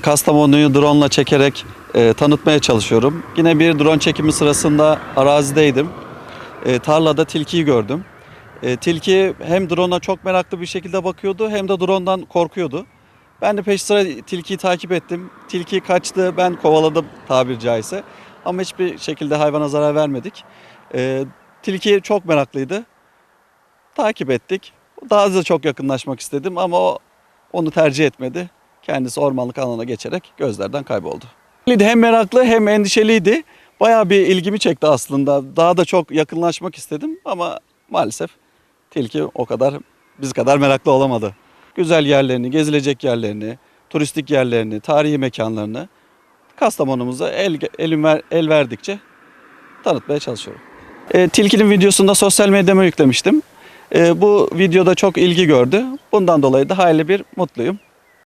Kastamonu'yu drone ile çekerek e, tanıtmaya çalışıyorum. Yine bir drone çekimi sırasında arazideydim. E, tarlada tilkiyi gördüm. E, tilki hem drone'a çok meraklı bir şekilde bakıyordu hem de drone'dan korkuyordu. Ben de peş sıra tilkiyi takip ettim. Tilki kaçtı, ben kovaladım tabiri caizse. Ama hiçbir şekilde hayvana zarar vermedik. E, tilki çok meraklıydı. Takip ettik. Daha da çok yakınlaşmak istedim ama o onu tercih etmedi. Kendisi ormanlık alana geçerek gözlerden kayboldu. Hem meraklı hem endişeliydi. Bayağı bir ilgimi çekti aslında. Daha da çok yakınlaşmak istedim ama maalesef tilki o kadar biz kadar meraklı olamadı. Güzel yerlerini, gezilecek yerlerini, turistik yerlerini, tarihi mekanlarını Kastamonumuza el, elim ver, el verdikçe tanıtmaya çalışıyorum. E, tilkinin videosunu da sosyal medyama yüklemiştim. E, bu videoda çok ilgi gördü. Bundan dolayı da hayli bir mutluyum.